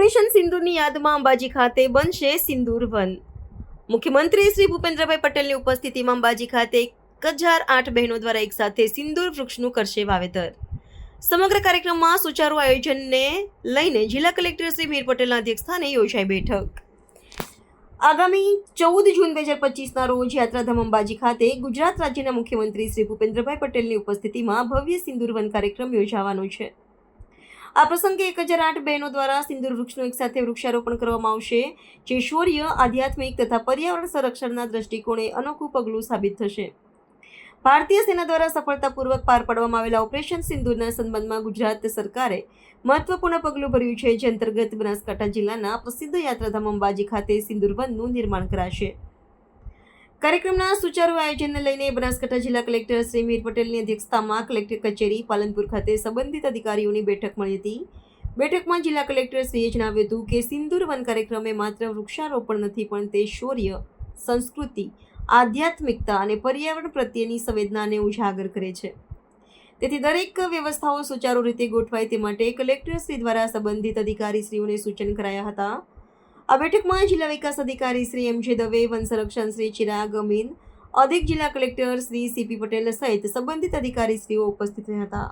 Operation સિંદૂરની યાદમાં અંબાજી ખાતે બનશે સિંદૂર વન. મુખ્યમંત્રી શ્રી ભૂપેન્દ્રભાઈ પટેલની ઉપસ્થિતિમાં અંબાજી ખાતે એક હજાર આઠ બહેનો દ્વારા એકસાથે સિંદૂર વૃક્ષનું કરશે વાવેતર. સમગ્ર કાર્યક્રમમાં સુચારુ આયોજનને લઈને જિલ્લા કલેક્ટર શ્રી મીર પટેલના અધ્યક્ષસ્થાને યોજાઈ બેઠક. આગામી ચૌદ જૂન બે હજાર પચીસના રોજ યાત્રાધામ અંબાજી ખાતે ગુજરાત રાજ્યના મુખ્યમંત્રી શ્રી ભૂપેન્દ્રભાઈ પટેલની ઉપસ્થિતિમાં ભવ્ય સિંદૂર વન કાર્યક્રમ યોજાવાનો છે. આ પ્રસંગે એક હજાર આઠ બહેનો દ્વારા સિંદૂર વૃક્ષનું એકસાથે વૃક્ષારોપણ કરવામાં આવશે, જે શૌર્ય, આધ્યાત્મિક તથા પર્યાવરણ સંરક્ષણના દ્રષ્ટિકોણે અનોખું પગલું સાબિત થશે. ભારતીય સેના દ્વારા સફળતાપૂર્વક પાર પાડવામાં આવેલા ઓપરેશન સિંદૂરના સંબંધમાં ગુજરાત સરકારે મહત્વપૂર્ણ પગલું ભર્યું છે, જે અંતર્ગત બનાસકાંઠા જિલ્લાના પ્રસિદ્ધ યાત્રાધામ અંબાજી ખાતે સિંદૂર વનનું નિર્માણ કરાશે. કાર્યક્રમના સુચારુ આયોજનને લઈને બનાસકાંઠા જિલ્લા કલેક્ટર શ્રી મીર પટેલની અધ્યક્ષતામાં કલેક્ટર કચેરી, પાલનપુર ખાતે સંબંધિત અધિકારીઓની બેઠક મળી હતી. બેઠકમાં જિલ્લા કલેક્ટરશ્રીએ જણાવ્યું હતું કે સિંદૂર વન કાર્યક્રમે માત્ર વૃક્ષારોપણ નથી, પણ તે શૌર્ય, સંસ્કૃતિ, આધ્યાત્મિકતા અને પર્યાવરણ પ્રત્યેની સંવેદનાને ઉજાગર કરે છે. તેથી દરેક વ્યવસ્થાઓ સુચારુ રીતે ગોઠવાય તે માટે કલેક્ટરશ્રી દ્વારા સંબંધિત અધિકારીશ્રીઓને સૂચન કરાયા હતા. આ બેઠકમાં જિલ્લા વિકાસ અધિકારી શ્રી એમ જે દવે, વન સંરક્ષણ શ્રી ચિરાગ અમીન અધિક જિલ્લા કલેક્ટર શ્રી સીપી પટેલ સહિત સંબંધિત અધિકારીશ્રીઓ ઉપસ્થિત રહ્યા હતા.